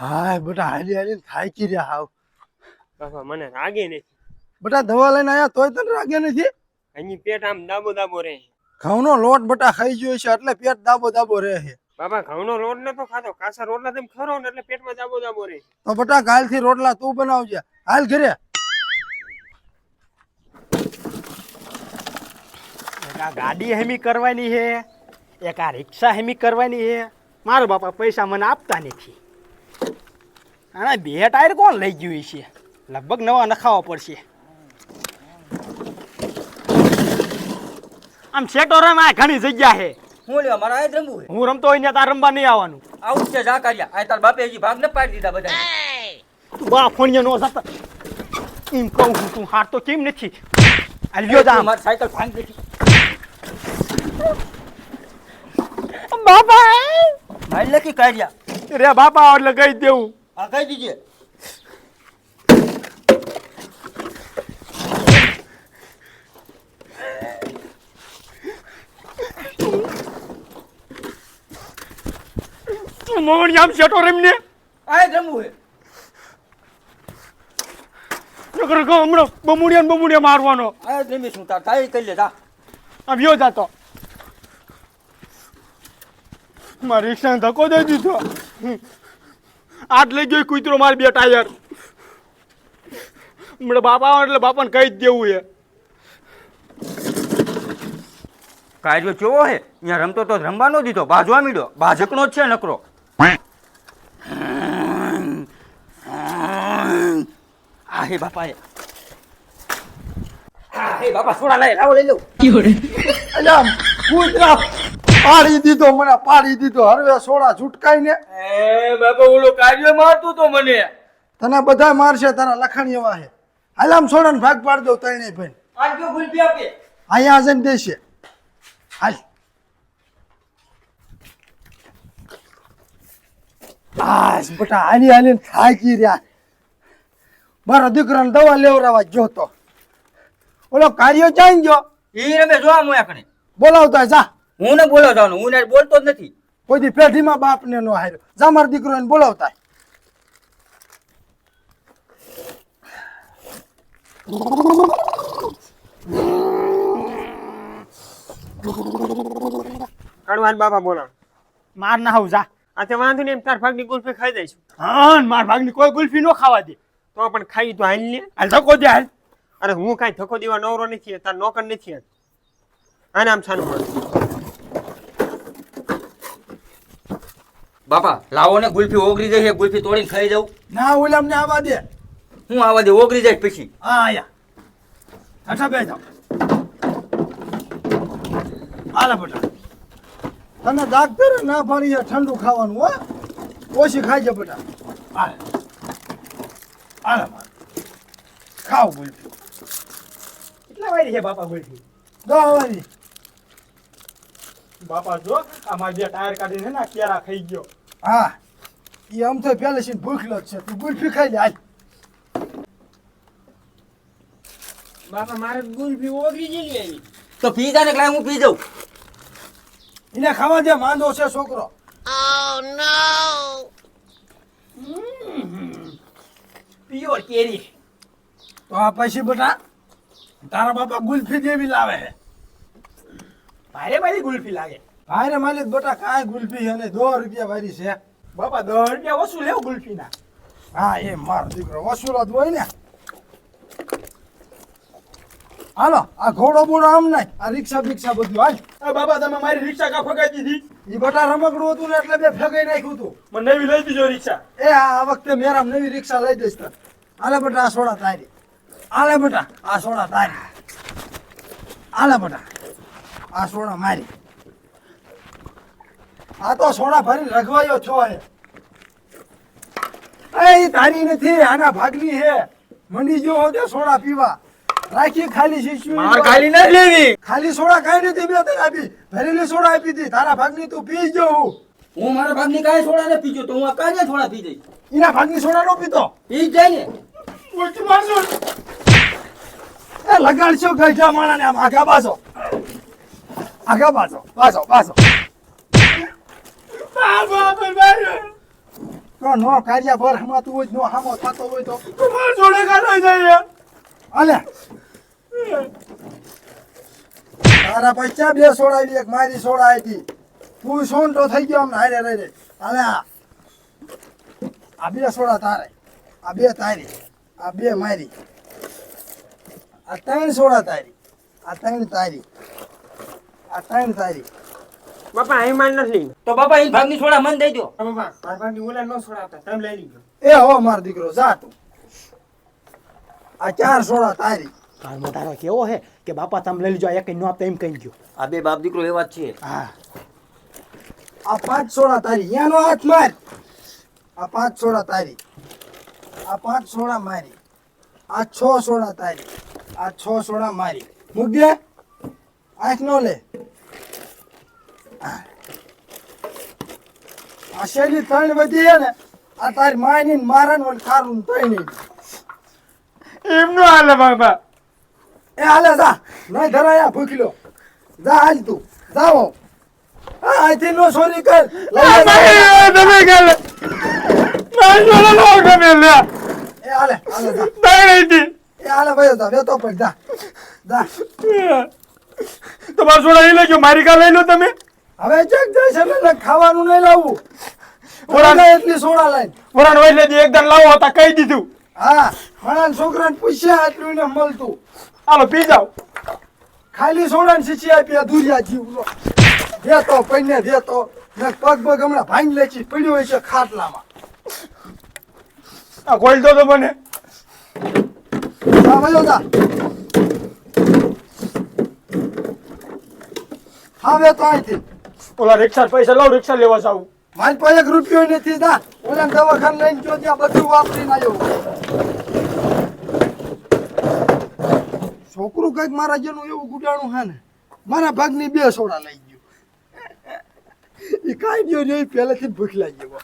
હાય બટા હાલી હાલી થાકી રહ્યા હાવ. બાપા મને રાગે નથી. બટા દવા લઈને આયા તોય તને રાગે નથી? અહીં પેટ આમ દાબો દાબો રહે ઘઉંનો લોટ બટા ખાઈ ગયો છે એટલે પેટ દાબો દાબો રહે છે. બાપા ઘઉંનો લોટ નતો ખાતો કાસા રોટલા તેમ ખરો ને એટલે પેટમાં દાબો દાબો રહે તો બેટા કાલથી રોટલા તું બનાવજે. હાલ ઘરે. એક આ ગાડી હેમી કરવાની છે એક આ રિક્ષા હેમી કરવાની છે. મારો બાપા પૈસા મને આપતા નથી. આના બે ટાયર કોણ લઈ ગયું છે? લગભગ નવા નખાવા પડશે. આમ સેટોરામાં ઘણી જગ્યા છે. હું લેવા મારા આજ રમવું હું રમતો હોય ને તાર રમવા નહીં આવવાનું. આવું છે જા કર્યા આ તાર બાપે હજી ભાગ ન પાડી દીધા બધા તું બા ફોનિયા નો જતા. એમ કહું છું તું હાર તો કેમ નથી? આલ્યો જા મારી સાયકલ ભાંગ દીધી બાપા! મારી લખી કાઢ્યા. રે બાપા એટલે કહી દેવું. આ કહી દીજે મોહન આમ સેટો રમને આ જમવું છે નકર કહો હમણાં બમુડિયા ને બમુડિયા મારવાનો. આ જમી શું તાર તારી કરી લે જા. આમ યો જાતો મારી રિક્ષાને ધક્કો દઈ દીધો. આટ લઈ ગયો કૂતરો માર બે ટાયર. હમણાં બાપા આવે એટલે બાપાને કહી જ દેવું છે. કાયદો કેવો હે અહીંયા રમતો તો રમવા નો દીધો. બાજવા મીડો બાજકનો જ છે નકરો. આ હે બાપા હે આ હે બાપા સોડા લઈ લાવો લઈ લઉં કૂતરા. પાડી દીધો મને પાડી દીધો. હરવે સોડા છૂટકાઈ ને એ બાપા ઓલો કાઢ્યો મારતું તો મને. તને બધા મારશે તારા લખાણ એવા છે. હાલામ સોડા ને ભાગ પાડી દો તણે ભાઈ આજ ગુલપી આપે. અહીંયા જઈને દેશે. હાલ. આસ બેટા હાલી હાલી થાકી રહ્યા. મારો દીકરાને દવા લેવડાવવા જોતો ઓલો કાર્યો ચાઈ ગયો? એ રમે જોવા મોયા કણે બોલાવતા જા. હું ને બોલો જાઉં હું ને બોલતો જ નથી. કોઈ દી પેઢીમાં બાપને નો હાર્યો. જા મારો દીકરો એને બોલાવતા. કડવાન બાપા બોલા માર ના હું જા. આ તે વાંધો નહીં એમ તાર ભાગની ગુલ્ફી ખાઈ દઈશું. હા માર ભાગની કોઈ ગુલ્ફી નો ખાવા દે. તો પણ ખાઈ તો હાલ ને. હાલ ધક્કો દે હાલ. અરે હું કાંઈ ધક્કો દેવા નવરો નથી તાર નોકર નથી આ. આને આમ છાનું બાપા લાવો ને ગુલ્ફી ઓગળી જાય છે ગુલ્ફી તોડીને ખાઈ જાઉં. ના ઓલા ને આવવા દે. હું આવા દે ઓગળી જાય પછી. હા આયા. અચ્છા બે જાવ આલા બટા. તને ડાક્ટર ના પાડી છે ઠંડુ ખાવાનું હો. ઓછી ખાઈ બેટા. હાલ. હાલ ખાવ બોલ કેટલા વારી છે બાપા ગુલ્ફી? દવાની બાપા જો આમાં બે ટાયર કાઢીને ના કેરા ખાઈ ગયો. હા એ આમ તો પેલા છે ભૂખ જ છે. તું ગુલ્ફી ખાઈ લે હાલ. બાપા મારે ગુલ્ફી ઓગળી જઈ આવી તો પી જા ને એટલે હું પી જાઉં? એને ખાવા દે માંદો છે છોકરો. પ્યોર કેરી. તો આ પછી બેટા તારા બાપા ગુલ્ફી જેવી લાવે ભારે ભારે ભારી ગુલ્ફી લાગે. ભાઈ માલિક બેટા કાંઈ ગુલ્ફી અને દો રૂપિયા વાળી છે. બાપા દસ રૂપિયા વસૂલ લેવું ગુલ્ફીના? હા એ મારો દીકરો ઓછું જ હોય ને. હાલો આ ઘોડો બોડો આમ નાખ આ રિક્ષા બિક્ષા બધું હાલ. આ બાબા તમે મારી રિક્ષા કા ફગાઈ દીધી? એ બટા રમકડું હતું ને એટલે મેં ફગાઈ નાખ્યું હતું. મને નવી લઈ દીજો રિક્ષા. એ આ આ વખતે મેરામ નવી રિક્ષા લઈ દઈશ તને. હાલે બટા આ સોડા તારી. હાલે બટા આ સોડા તારી. હાલે બટા આ સોડા મારી. આ તો સોડા ભરી રઘવાયો છો હે એ તારી નથી આના ભાગની હે. મંડી જો હોતે સોડા પીવા. રાખી ખાલી શીશી માર ખાલી નથી લેવી. ખાલી સોડા કાઈ નથી મેં તને આપી. ભરેલી સોડા આપી હતી. તારા ભાગની તું પી જો હું. હું મારા ભાગની કાઈ સોડા ને પીજો તો હું આ કાંઈ થોડા પી જઈશ એના ભાગની સોડા નો પીતો. પી જાય ને. ઉલટી મારજો એ લગાડશો ગઈઢા માણાને આમ આગા બાજો. આગા બાજો બાજો બાજો. તો નો કાર્ય ભર હમાતું હોય નો હામો થતો હોય તો મારા જોડે કાઢો જાય અલે તારા પૈસા બે સોડાવી એક મારી સોડા હતી. તું સોંટો થઈ ગયો આમ હારે રે અલે આ. આ બે સોડા તારે. આ બે તારી. આ બે મારી. આ ત્રણ સોડા તારી. આ ત્રણ તારી. આ ત્રણ તારી. બાપા અહીં માલ નથી. તો બાપા અહીં ભાગની છોડા મન દઈ દો. બાપા ભાગની ઓલા ન છોડાતા તમે લઈ લીધો એ હો માર દીકરો જા તું. આ ચાર સોડા તારી. કાળમાં તારો કેવો હે કે બાપા તમે લઈ લીજો એક નો આપતા એમ કહી ગયો. આ બે બાપ દીકરો એવા જ છે. હા. આ પાંચ સોડા તારી. યાનો હાથ માર. આ પાંચ સોડા તારી. આ પાંચ સોડા મારી. આ છ સોડા તારી. આ છ સોડા મારી. મૂકજે આંખ નો લે. આ શેરી ત્રણ છે ને આ તારી માની મારણ મારા ને ખારું ને તોય નહીં એમ હાલે બાબા એ હાલે જા નહીં ધરાયા ભૂખલો. જા હાલ તું જાઓ. અહીંથી નો સોરી કર. તમે ગેલે. જોડે નો ગમે લે એ હાલે હાલે જા. હતી એ હાલે ભાઈ જા વેતો પડ જા. જા. તમારા જોડે લઈ લેજો મારી કા લઈ લો તમે? હવે છે એટલે ખાવાનું નહીં લાવવું ઓલા એટલી સોડા લઈને. વરણ હોય લેજે એકદમ લાવો હતા કહી દીધું. હા મારા છોકરાને પૂછ્યા એટલું ને મળતું. હાલો પી જાઓ. ખાલી સોડા ને શીશી આપી અધૂરિયા જીવનો દેતો પૈને દેતો. ને પગ પગ હમણાં ભાંગી લે છે પડ્યો હોય છે ખાટલામાં. આ ખોલ તો મને. જા વયો જા. હવે તો અહીંથી. ઓલા રિક્ષા પૈસા લાવ, રિક્ષા લેવા જાવ મારી પાસે એક રૂપિયો નથી ના ઓલા દવાખાને લઈને જો ત્યાં બધું વાપરીને જવું છોકરું કંઈક મારા જેનું એવું ગુડાણું હે ને મારા ભાગની બે સોડા લઈ ગયું. એ કાંઈ ગયો નહીં, પહેલેથી ભૂખ લાગી ગયો.